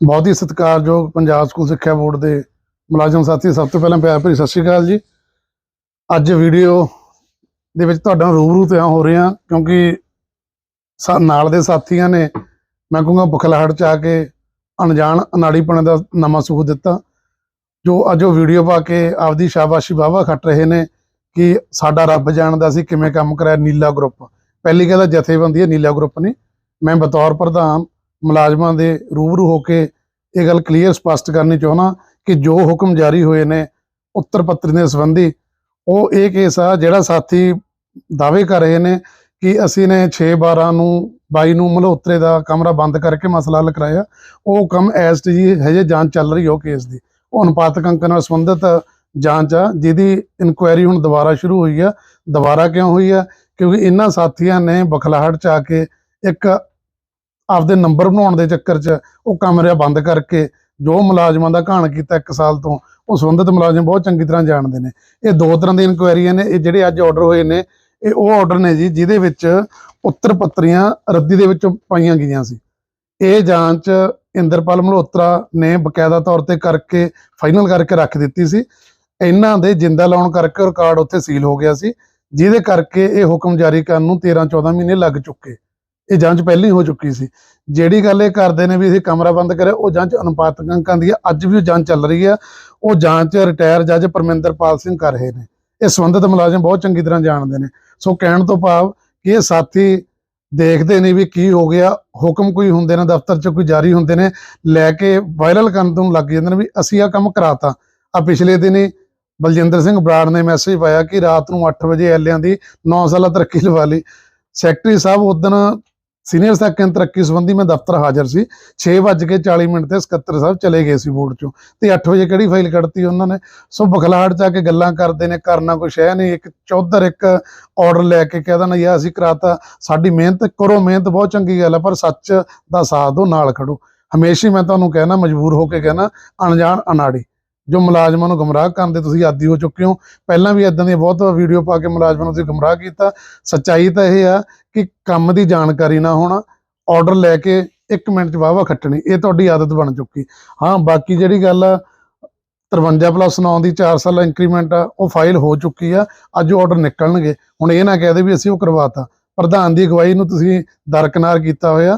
ਬਹੁਤ ਹੀ ਸਤਿਕਾਰਯੋਗ ਪੰਜਾਬ ਸਕੂਲ ਸਿੱਖਿਆ ਬੋਰਡ ਦੇ ਮੁਲਾਜ਼ਮ ਸਾਥੀ, ਸਭ ਤੋਂ ਪਹਿਲਾਂ ਪਿਆਰ ਭਰੀ ਸਤਿ ਸ਼੍ਰੀ ਅਕਾਲ ਜੀ। ਅੱਜ ਵੀਡੀਓ ਦੇ ਵਿੱਚ ਤੁਹਾਡਾ ਰੂਬਰੂ ਤੇ ਹੋ ਰਹੇ ਹਾਂ ਕਿਉਂਕਿ ਨਾਲ ਦੇ ਸਾਥੀਆਂ ਨੇ ਮੈਂ ਕਹੂੰਗਾ ਬੁਖਲਾਹਟ ਚ ਆ ਕੇ ਅਣਜਾਣ, ਅਨਾੜੀਪਣ ਦਾ ਨਵਾਂ ਸੁਖ ਦਿੱਤਾ, ਜੋ ਅੱਜ ਉਹ ਵੀਡੀਓ ਪਾ ਕੇ ਆਪਦੀ ਸ਼ਾਬਾਸ਼ੀ ਵਾਹਵਾ ਖੱਟ ਰਹੇ ਨੇ ਕਿ ਸਾਡਾ ਰੱਬ ਜਾਣਦਾ ਸੀ ਕਿਵੇਂ ਕੰਮ ਕਰਾਇਆ ਨੀਲਾ ਗਰੁੱਪ ਪਹਿਲੀ ਗੱਲ ਤਾਂ ਜਥੇਬੰਦੀ ਹੈ, ਨੀਲਾ ਗਰੁੱਪ ਨੇ। ਮੈਂ ਬਤੌਰ ਪ੍ਰਧਾਨ ਮੁਲਾਜ਼ਮਾਂ ਦੇ ਰੂਬਰੂ ਹੋ ਕੇ ਇਹ ਗੱਲ ਕਲੀਅਰ ਸਪਸ਼ਟ ਕਰਨੀ ਚਾਹੁੰਦਾ ਕਿ ਜੋ ਹੁਕਮ ਜਾਰੀ ਹੋਏ ਨੇ ਉੱਤਰ ਪੱਤਰੀ ਦੇ ਸੰਬੰਧੀ, ਉਹ ਇਹ ਕੇਸ ਆ ਜਿਹੜਾ ਸਾਥੀ ਦਾਅਵੇ ਕਰ ਰਹੇ ਨੇ ਕਿ ਅਸੀਂ ਨੇ 6 12 ਨੂੰ 22 ਨੂੰ ਮਲਹੋਤਰੇ ਦਾ ਕਮਰਾ ਬੰਦ ਕਰਕੇ ਮਸਲਾ ਹੱਲ ਕਰਾਇਆ। ਉਹ ਕੰਮ ਐਸ ਟੀ ਜੀ ਹਜੇ ਜਾਂਚ ਚੱਲ ਰਹੀ ਉਹ ਕੇਸ ਦੀ। ਉਹ ਅਨੁਪਾਤਕ ਅੰਕ ਨਾਲ ਸੰਬੰਧਿਤ ਜਾਂਚ ਆ, ਜਿਹਦੀ ਇਨਕੁਆਇਰੀ ਹੁਣ ਦੁਬਾਰਾ ਸ਼ੁਰੂ ਹੋਈ ਆ। ਦੁਬਾਰਾ ਕਿਉਂ ਹੋਈ ਆ? ਕਿਉਂਕਿ ਇਹਨਾਂ ਸਾਥੀਆਂ ਨੇ ਬਖਲਾਹਟ ਚ ਆ ਕੇ ਇੱਕ ਆਪਦੇ ਨੰਬਰ ਬਣਾਉਣ ਦੇ ਚੱਕਰ 'ਚ ਉਹ ਕਮਰਿਆਂ ਬੰਦ ਕਰਕੇ ਜੋ ਮੁਲਾਜ਼ਮਾਂ ਦਾ ਘਾਣ ਕੀਤਾ ਇੱਕ ਸਾਲ ਤੋਂ, ਉਹ ਸੰਬੰਧਿਤ ਮੁਲਾਜ਼ਮ ਬਹੁਤ ਚੰਗੀ ਤਰ੍ਹਾਂ ਜਾਣਦੇ ਨੇ। ਇਹ ਦੋ ਤਰ੍ਹਾਂ ਦੀ ਇਨਕੁਆਇਰੀਆਂ ਨੇ, ਇਹ ਜਿਹੜੇ ਅੱਜ ਆਰਡਰ ਹੋਏ ਨੇ, ਇਹ ਉਹ ਆਰਡਰ ਨੇ ਜੀ ਜਿਹਦੇ ਵਿੱਚ ਉੱਤਰ ਪੱਤਰੀਆਂ ਰੱਦੀ ਦੇ ਵਿੱਚ ਪਾਈਆਂ ਗਈਆਂ ਸੀ। ਇਹ ਜਾਂਚ ਇੰਦਰਪਾਲ ਮਲਹੋਤਰਾ ਨੇ ਬਕਾਇਦਾ ਤੌਰ ਤੇ ਕਰਕੇ ਫਾਈਨਲ ਕਰਕੇ ਰੱਖ ਦਿੱਤੀ ਸੀ। ਇਹਨਾਂ ਦੇ ਜਿੰਦਾ ਲਾਉਣ ਕਰਕੇ ਰਿਕਾਰਡ ਉੱਥੇ ਸੀਲ ਹੋ ਗਿਆ ਸੀ, ਜਿਹਦੇ ਕਰਕੇ ਇਹ ਹੁਕਮ ਜਾਰੀ ਕਰਨ ਨੂੰ 13 14 ਮਹੀਨੇ ਲੱਗ ਚੁੱਕੇ। ਇਹ ਜਾਂਚ ਪਹਿਲਾਂ ਹੀ ਹੋ ਚੁੱਕੀ ਸੀ। ਜਿਹੜੀ ਗੱਲ ਇਹ ਕਰਦੇ ਨੇ ਵੀ ਅਸੀਂ ਕਮਰਾ ਬੰਦ ਕਰਿਆ, ਉਹ ਜਾਂਚ ਅਨੁਪਾਤਕ ਅੰਕਾਂ ਦੀ ਆ। ਅੱਜ ਵੀ ਉਹ ਜਾਂਚ ਚੱਲ ਰਹੀ ਆ। ਉਹ ਜਾਂਚ ਰਿਟਾਇਰ ਜੱਜ ਪਰਮਿੰਦਰਪਾਲ ਸਿੰਘ ਕਰ ਰਹੇ ਨੇ। ਇਹ ਸੰਬੰਧਿਤ ਮੁਲਾਜ਼ਮ ਬਹੁਤ ਚੰਗੀ ਤਰ੍ਹਾਂ ਜਾਣਦੇ ਨੇ। ਸੋ ਕਹਿਣ ਤੋਂ ਭਾਵ ਕਿ ਇਹ ਸਾਥੀ ਦੇਖਦੇ ਨੇ ਵੀ ਕੀ ਹੋ ਗਿਆ। ਹੁਕਮ ਕੋਈ ਹੁੰਦੇ ਨੇ, ਦਫ਼ਤਰ 'ਚ ਕੋਈ ਜਾਰੀ ਹੁੰਦੇ ਨੇ, ਲੈ ਕੇ ਵਾਇਰਲ ਕਰਨ ਤੋਂ ਲੱਗ ਜਾਂਦੇ ਨੇ ਵੀ ਅਸੀਂ ਆ ਕੰਮ ਕਰਾਤਾ। ਆ ਪਿਛਲੇ ਦਿਨੀ ਬਲਜਿੰਦਰ ਸਿੰਘ ਬਰਾੜ ਨੇ ਮੈਸੇਜ ਪਾਇਆ ਕਿ ਰਾਤ ਨੂੰ 8 ਵਜੇ ਐਲਿਆਂ ਦੀ 9 ਸਾਲਾ ਤਰੱਕੀ ਲਵਾ ਲਈ। ਸੈਕਟਰੀ ਸਾਹਿਬ ਉਦੋਂ ਸੀਨੀਅਰ ਸੈਕੰਡ ਤਰੱਕੀ ਸੰਬੰਧੀ ਮੈਂ ਦਫ਼ਤਰ ਹਾਜ਼ਰ ਸੀ। 6:40 ਮਿੰਟ ਤੇ ਸਕੱਤਰ ਸਾਹਿਬ ਚਲੇ ਗਏ ਸੀ ਬੋਰਡ ਚੋਂ। ਤੇ 8 ਵਜੇ ਕਿਹੜੀ ਫਾਈਲ ਕੱਢਤੀ ਉਹਨਾਂ ਨੇ? ਸੋ ਬਖਲਾਹਟ ਚ ਆ ਕੇ ਗੱਲਾਂ ਕਰਦੇ ਨੇ, ਕਰਨਾ ਕੁਛ ਹੈ ਨਹੀਂ। ਇੱਕ ਚੌਧਰ, ਇੱਕ ਆਰਡਰ ਲੈ ਕੇ ਕਹਿ ਦੇਣਾ ਯਾ ਅਸੀਂ ਕਰਾਤਾ। ਸਾਡੀ ਮਿਹਨਤ ਕਰੋ, ਮਿਹਨਤ ਬਹੁਤ ਚੰਗੀ ਗੱਲ ਹੈ ਪਰ ਸੱਚ ਦਾ ਸਾਥ ਦੋ ਨਾਲ ਖੜੋ। ਹਮੇਸ਼ਾ ਹੀ ਮੈਂ ਤੁਹਾਨੂੰ ਕਹਿਣਾ, ਮਜਬੂਰ ਹੋ ਕੇ ਕਹਿਣਾ, ਅਣਜਾਣ ਅਨਾੜੀ। ਜੋ ਮੁਲਾਜ਼ਮਾਂ ਨੂੰ ਗਮਰਾਹ ਕਰਨ ਦੇ ਤੁਸੀਂ ਆਦੀ ਹੋ ਚੁੱਕੇ ਹੋ, ਪਹਿਲਾਂ ਵੀ ਇਦਾਂ ਦੀਆਂ ਬਹੁਤ ਵੀਡੀਓ ਪਾ ਕੇ ਮੁਲਾਜ਼ਮਾਂ ਨੂੰ ਤੁਸੀਂ ਗਮਰਾਹ ਕੀਤਾ। ਸੱਚਾਈ ਤਾਂ ਇਹ ਆ ਕਿ ਕੰਮ ਦੀ ਜਾਣਕਾਰੀ ਨਾ ਹੋਣਾ ਆਰਡਰ ਲੈ ਕੇ 1 ਮਿੰਟ ਚ ਵਾਵਾ ਖੱਟਣੀ, ਇਹ ਤੁਹਾਡੀ ਆਦਤ ਬਣ ਚੁੱਕੀ। ਹਾਂ, ਬਾਕੀ ਜਿਹੜੀ ਗੱਲ ਆ 53 ਪਲੱਸ 9 ਦੀ 4 ਸਾਲ ਇੰਕਰੀਮੈਂਟ ਆ, ਉਹ ਫਾਈਲ ਹੋ ਚੁੱਕੀ ਆ, ਅੱਜ ਆਰਡਰ ਨਿਕਲਣਗੇ। ਹੁਣ ਇਹ ਨਾ ਕਹਦੇ ਵੀ ਅਸੀਂ ਉਹ ਕਰਵਾਤਾ। ਪ੍ਰਧਾਨ ਦੀ ਅਗਵਾਈ ਨੂੰ ਤੁਸੀਂ ਦਰਕਨਾਰ ਕੀਤਾ ਹੋਇਆ।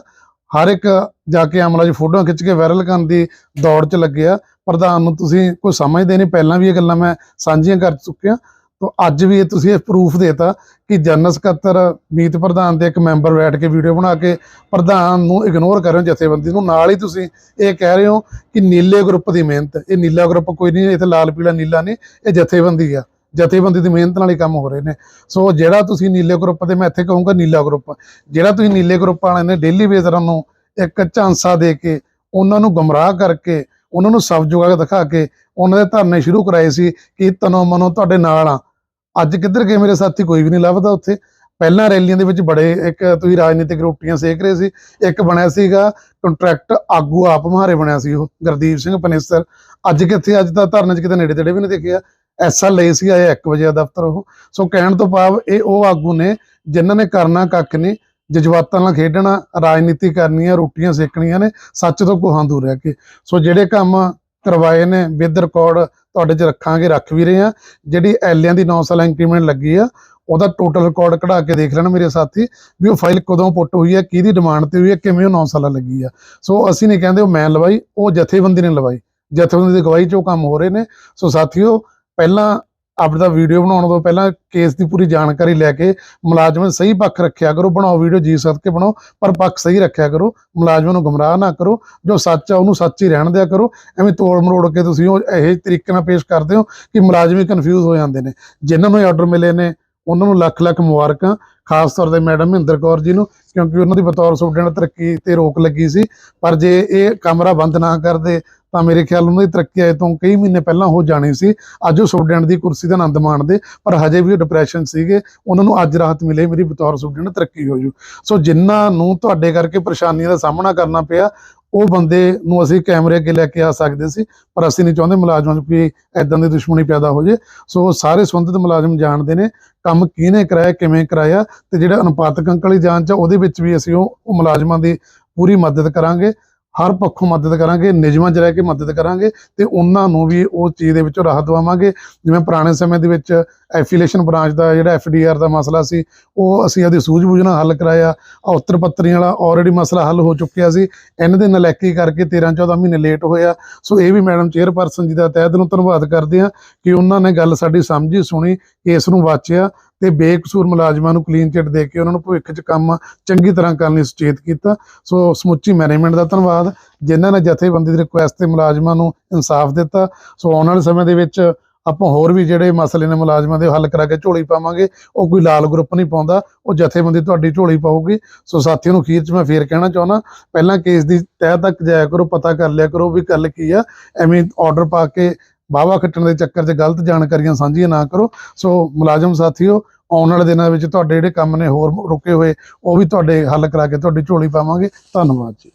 ਹਰ ਇੱਕ ਜਾ ਕੇ ਅਮਲਾ ਜੀ ਫੋਟੋਆਂ ਖਿੱਚ ਕੇ ਵਾਇਰਲ ਕਰਨ ਦੀ ਦੌੜ 'ਚ ਲੱਗਿਆ ਪ੍ਰਧਾਨ ਨੂੰ ਤੁਸੀਂ ਕੋਈ ਸਮਝਦੇ ਨਹੀਂ। ਪਹਿਲਾਂ ਵੀ ਇਹ ਗੱਲਾਂ ਮੈਂ ਸਾਂਝੀਆਂ ਕਰ ਚੁੱਕਿਆ। ਤਾਂ ਅੱਜ ਵੀ ਇਹ ਤੁਸੀਂ ਇਹ ਪ੍ਰੂਫ ਦੇਤਾ ਕਿ ਜਨਰਲ ਸਕੱਤਰ ਮੀਤ ਪ੍ਰਧਾਨ ਦੇ ਇੱਕ ਮੈਂਬਰ ਬੈਠ ਕੇ ਵੀਡੀਓ ਬਣਾ ਕੇ ਪ੍ਰਧਾਨ ਨੂੰ ਇਗਨੋਰ ਕਰ ਰਹੇ ਹੋ, ਜਥੇਬੰਦੀ ਨੂੰ। ਨਾਲ ਹੀ ਤੁਸੀਂ ਇਹ ਕਹਿ ਰਹੇ ਹੋ ਕਿ ਨੀਲੇ ਗਰੁੱਪ ਦੀ ਮਿਹਨਤ। ਇਹ ਨੀਲਾ ਗਰੁੱਪ ਕੋਈ ਨਹੀਂ, ਇੱਥੇ ਲਾਲ, ਪੀਲਾ, ਨੀਲਾ ਨਹੀਂ, ਇਹ ਜਥੇਬੰਦੀ ਆ। ਜਥੇਬੰਦੀ ਦੀ ਮਿਹਨਤ ਨਾਲ ਹੀ ਕੰਮ ਹੋ ਰਹੇ ਨੇ। ਸੋ ਜਿਹੜਾ ਤੁਸੀਂ ਨੀਲੇ ਗਰੁੱਪ ਦੇ ਮੈਂ ਇੱਥੇ ਕਹੂੰਗਾ ਨੀਲਾ ਗਰੁੱਪ ਜਿਹੜਾ ਤੁਸੀਂ ਨੀਲੇ ਗਰੁੱਪ ਵਾਲਿਆਂ ਨੇ ਡੇਲੀ ਬੇਸਰਾਂ ਨੂੰ ਇੱਕ ਝਾਂਸਾ ਦੇ ਕੇ ਉਹਨਾਂ ਨੂੰ ਗਮਰਾਹ ਕਰਕੇ ਉਹਨਾਂ ਨੂੰ ਸਭ ਜੁਗਾ ਕੇ ਦਿਖਾ ਕੇ ਉਹਨਾਂ ਦੇ ਧਰਨੇ ਸ਼ੁਰੂ ਕਰਾਏ ਸੀ ਕਿ ਤਨੋ ਮਨੋ ਤੁਹਾਡੇ ਨਾਲ ਆ। ਅੱਜ ਕਿੱਧਰ ਗਏ ਮੇਰੇ ਸਾਥੀ? ਕੋਈ ਵੀ ਨਹੀਂ ਲੱਭਦਾ ਉੱਥੇ। ਪਹਿਲਾਂ ਰੈਲੀਆਂ ਦੇ ਵਿੱਚ ਬੜੇ ਇੱਕ ਤੁਸੀਂ ਰਾਜਨੀਤਿਕ ਰੋਟੀਆਂ ਸੇਕ ਰਹੇ ਸੀ। ਇੱਕ ਬਣਿਆ ਸੀਗਾ ਕੰਟਰੈਕਟ ਆਗੂ ਆਪ ਮਹਾਰੇ ਬਣਿਆ ਸੀ ਉਹ, ਗੁਰਦੀਪ ਸਿੰਘ ਪਨੇਸਰ। ਅੱਜ ਕਿੱਥੇ? ਅੱਜ ਤਾਂ ਧਰਨੇ 'ਚ ਕਿਤੇ ਨੇੜੇ ਤੇੜੇ ਵੀ ਨਹੀਂ ਦੇਖਿਆ। ਐਸਾ ਲਈ ਸੀ ਆਏ 1 ਵਜੇ ਦਾ ਦਫ਼ਤਰ ਉਹ। ਸੋ ਕਹਿਣ ਤੋਂ ਭਾਵ ਇਹ ਉਹ ਆਗੂ ਨੇ ਜਿਨ੍ਹਾਂ ਨੇ ਕਰਨਾ ਕੱਖ ਨਹੀਂ। ਜਜ਼ਬਾਤਾਂ ਨਾਲ ਖੇਡਣਾ, ਰਾਜਨੀਤੀ ਕਰਨੀ ਆ ਰੋਟੀਆਂ ਸੇਕਣੀਆਂ ਨੇ, ਸੱਚ ਤੋਂ ਕੋਹਾਂ ਦੂਰ ਰਹਿ ਕੇ। ਸੋ ਜਿਹੜੇ ਕੰਮ ਕਰਵਾਏ ਨੇ ਵਿਦ ਰਿਕਾਰਡ ਤੁਹਾਡੇ 'ਚ ਰੱਖਾਂਗੇ, ਰੱਖ ਵੀ ਰਹੇ ਆ ਜਿਹੜੀ ਐਲਿਆਂ ਦੀ 9 ਸਾਲ ਇੰਕਰੀਮੈਂਟ ਲੱਗੀ ਆ, ਉਹਦਾ ਟੋਟਲ ਰਿਕਾਰਡ ਕਢਾ ਕੇ ਦੇਖ ਲੈਣ ਮੇਰੇ ਸਾਥੀ, ਵੀ ਉਹ ਫਾਈਲ ਕਦੋਂ ਪੁੱਟ ਹੋਈ ਹੈ ਕਿਹਦੀ ਡਿਮਾਂਡ ਤੇ ਹੋਈ ਹੈ ਕਿਵੇਂ ਉਹ 9 ਸਾਲਾਂ ਲੱਗੀ ਆ। ਸੋ ਅਸੀਂ ਨਹੀਂ ਕਹਿੰਦੇ ਉਹ ਮੈਂ ਲਵਾਈ, ਉਹ ਜਥੇਬੰਦੀ ਨੇ ਲਵਾਈ। ਜਥੇਬੰਦੀ ਦੀ ਗਵਾਹੀ 'ਚ ਉਹ ਕੰਮ ਹੋ ਰਹੇ ਨੇ। ਸੋ ਸਾਥੀਓ, ਪਹਿਲਾਂ ਆਪਣਾ ਵੀਡੀਓ ਬਣਾਉਣ ਤੋਂ ਪਹਿਲਾਂ ਕੇਸ ਦੀ ਪੂਰੀ ਜਾਣਕਾਰੀ ਲੈ ਕੇ ਮੁਲਾਜ਼ਮਾਂ ਦਾ ਸਹੀ ਪੱਖ ਰੱਖਿਆ ਕਰੋ, ਬਣਾਓ ਵੀਡੀਓ ਜੀ ਸਦਕੇ ਬਣਾਓ, ਪਰ ਪੱਖ ਸਹੀ ਰੱਖਿਆ ਕਰੋ, ਮੁਲਾਜ਼ਮਾਂ ਨੂੰ ਗੁੰਮਰਾਹ ਨਾ ਕਰੋ, ਜੋ ਸੱਚ ਆ ਉਹਨੂੰ ਸੱਚ ਹੀ ਰਹਿਣ ਦਿਆ ਕਰੋ, ਐਵੇਂ ਤੋੜ ਮਰੋੜ ਕੇ ਤੁਸੀਂ ਉਹ ਇਹ ਤਰੀਕੇ ਨਾਲ ਪੇਸ਼ ਕਰਦੇ ਹੋ ਕਿ ਮੁਲਾਜ਼ਮ ਹੀ ਕਨਫਿਊਜ਼ ਹੋ ਜਾਂਦੇ ਨੇ। ਜਿਨ੍ਹਾਂ ਨੂੰ ਆਰਡਰ ਮਿਲੇ ਨੇ, ਉਹਨਾਂ ਨੂੰ ਲੱਖ ਲੱਖ ਮੁਬਾਰਕਾਂ, ਖਾਸ ਤੌਰ ਤੇ ਮੈਡਮ ਮਹਿੰਦਰ ਕੌਰ ਜੀ ਨੂੰ, ਕਿਉਂਕਿ ਉਹਨਾਂ ਦੀ ਬਤੌਰ ਸੁਪਰਡੈਂਟ ਤਰੱਕੀ ਤੇ ਰੋਕ ਲੱਗੀ ਸੀ, ਪਰ ਜੇ ਇਹ ਕਮਰਾ ਬੰਦ ਨਾ ਕਰਦੇ ਤਾਂ ਮੇਰੇ ਖਿਆਲ ਉਹਨਾਂ ਦੀ ਤਰੱਕੀ ਆਏ ਤੋਂ ਕਈ ਮਹੀਨੇ ਪਹਿਲਾਂ ਹੋ ਜਾਣੀ ਸੀ। ਅੱਜ ਉਹ ਸੁਪਰਡੈਂਟ ਦੀ ਕੁਰਸੀ ਦਾ ਆਨੰਦ ਮਾਣਦੇ, ਪਰ ਹਜੇ ਵੀ ਉਹ ਡਿਪਰੈਸ਼ਨ ਸੀਗੇ। ਉਹਨਾਂ ਨੂੰ ਅੱਜ ਰਾਹਤ ਮਿਲੇ, ਮੇਰੀ ਬਤੌਰ ਸੁਪਰਡੈਂਟ ਤਰੱਕੀ ਹੋ ਜੂ। ਸੋ ਜਿਨ੍ਹਾਂ ਨੂੰ ਤੁਹਾਡੇ ਕਰਕੇ ਪਰੇਸ਼ਾਨੀਆਂ ਦਾ ਸਾਹਮਣਾ ਕਰਨਾ ਪਿਆ, ਉਹ ਬੰਦੇ ਨੂੰ ਅਸੀਂ ਕੈਮਰੇ ਅੱਗੇ ਲੈ ਕੇ ਆ ਸਕਦੇ ਸੀ, ਪਰ ਅਸੀਂ ਨਹੀਂ ਚਾਹੁੰਦੇ ਮੁਲਾਜ਼ਮਾਂ 'ਚ ਕੋਈ ਐਦਾਂ ਦੀ ਦੁਸ਼ਮਣੀ ਪੈਦਾ ਹੋ ਜੇ। ਸੋ ਸਾਰੇ ਸੰਬੰਧਿਤ ਮੁਲਾਜ਼ਮ ਜਾਣਦੇ ਨੇ ਕੰਮ ਕਿਹਨੇ ਕਰਾਇਆ, ਕਿਵੇਂ ਕਰਾਇਆ, ਤੇ ਜਿਹੜਾ ਅਨੁਪਾਤਕ ਅੰਕ ਵਾਲੀ ਜਾਂਚ ਆ, ਉਹਦੇ ਵਿੱਚ ਵੀ ਅਸੀਂ ਉਹ ਮੁਲਾਜ਼ਮਾਂ ਦੀ ਪੂਰੀ ਮਦਦ ਕਰਾਂਗੇ। ਹਰ ਪੱਖੋਂ ਮਦਦ ਕਰਾਂਗੇ, ਨਿਯਮਾਂ 'ਚ ਰਹਿ ਕੇ ਮਦਦ ਕਰਾਂਗੇ ਤੇ ਉਹਨਾਂ ਨੂੰ ਵੀ ਉਸ ਚੀਜ਼ ਦੇ ਵਿੱਚੋਂ ਰਾਹਤ ਦਵਾਵਾਂਗੇ। ਜਿਵੇਂ ਪੁਰਾਣੇ ਸਮੇਂ ਦੇ ਵਿੱਚ ਐਫੀਲੀਏਸ਼ਨ ਬ੍ਰਾਂਚ ਦਾ ਜਿਹੜਾ ਐਫਡੀਆਰ ਦਾ ਮਸਲਾ ਸੀ, ਉਹ ਅਸੀਂ ਉਹਦੀ ਸੂਝ-ਬੂਝ ਨਾਲ ਹੱਲ ਕਰਾਇਆ। ਆਹ ਉੱਤਰ ਪੱਤਰੀਆਂ ਵਾਲਾ ਆਲਰੇਡੀ ਮਸਲਾ ਹੱਲ ਹੋ ਚੁੱਕਿਆ ਸੀ। ਇਹਨਾਂ ਦੇ ਨਲੈਕੀ ਕਰਕੇ 13-14 ਮਹੀਨੇ ਲੇਟ ਹੋਇਆ। ਸੋ ਇਹ ਵੀ ਮੈਡਮ ਚੇਅਰਪਰਸਨ ਜੀ ਦਾ ਤਹਿ ਦਿਲੋਂ ਧੰਨਵਾਦ ਕਰਦੇ ਹਾਂ ਕਿ ਉਹਨਾਂ ਨੇ ਗੱਲ ਸਾਡੀ ਸਮਝੀ, ਸੁਣੀ ਕੇਸ ਨੂੰ ਵਾਚਿਆ ਤੇ ਬੇਕਸੂਰ ਮੁਲਾਜ਼ਮਾਂ ਨੂੰ ਕਲੀਨ ਚਿੱਟ ਦੇ ਕੇ ਉਹਨਾਂ ਨੂੰ ਭਵਿੱਖ 'ਚ ਕੰਮ ਚੰਗੀ ਤਰ੍ਹਾਂ ਕਰਨ ਲਈ ਸੁਚੇਤ ਕੀਤਾ। ਸੋ ਸਮੁੱਚੀ ਮੈਨੇਜਮੈਂਟ ਦਾ ਧੰਨਵਾਦ। ਜਿਨ੍ਹਾਂ ਨੇ ਜਥੇਬੰਦੀ ਦੀ ਰਿਕੁਐਸਟ ਤੇ ਮੁਲਾਜ਼ਮਾਂ ਨੂੰ ਇਨਸਾਫ ਦਿੱਤਾ। ਸੋ ਆਉਣ ਵਾਲੇ ਸਮੇਂ ਦੇ ਵਿੱਚ ਆਪਾਂ ਹੋਰ ਵੀ ਜਿਹੜੇ ਮਸਲੇ ਨੇ ਮੁਲਾਜ਼ਮਾਂ ਦੇ ਹੱਲ ਕਰਾ ਕੇ ਝੋਲੀ ਪਾਵਾਂਗੇ, ਉਹ ਕੋਈ ਲਾਲ ਗਰੁੱਪ ਨਹੀਂ ਪਾਉਂਦਾ, ਉਹ ਜਥੇਬੰਦੀ ਤੁਹਾਡੀ ਝੋਲੀ ਪਾਊਗੀ। ਸੋ ਸਾਥੀਆਂ ਨੂੰ ਖੀਰ 'ਚ ਮੈਂ ਫੇਰ ਕਹਿਣਾ ਚਾਹੁੰਦਾ, ਪਹਿਲਾਂ ਕੇਸ ਦੀ ਤਹਿ ਤੱਕ ਜਾਇਆ ਕਰੋ, ਪਤਾ ਕਰ ਲਿਆ ਕਰੋ ਵੀ ਗੱਲ ਕੀ ਆ। ਐਵੇਂ ਆਰਡਰ ਪਾ ਕੇ ਵਾਹਵਾ ਖੱਟਣ ਦੇ ਚੱਕਰ 'ਚ ਗਲਤ ਜਾਣਕਾਰੀਆਂ ਸਾਂਝੀਆਂ ਨਾ ਕਰੋ। ਸੋ ਮੁਲਾਜ਼ਮ ਸਾਥੀਓ, ਆਉਣ ਵਾਲੇ ਦਿਨਾਂ ਵਿੱਚ ਤੁਹਾਡੇ ਜਿਹੜੇ ਕੰਮ ਨੇ ਹੋਰ ਰੁਕੇ ਹੋਏ, ਉਹ ਵੀ ਤੁਹਾਡੇ ਹੱਲ ਕਰਾ ਕੇ ਤੁਹਾਡੀ ਝੋਲੀ ਪਾਵਾਂਗੇ। ਧੰਨਵਾਦ ਜੀ।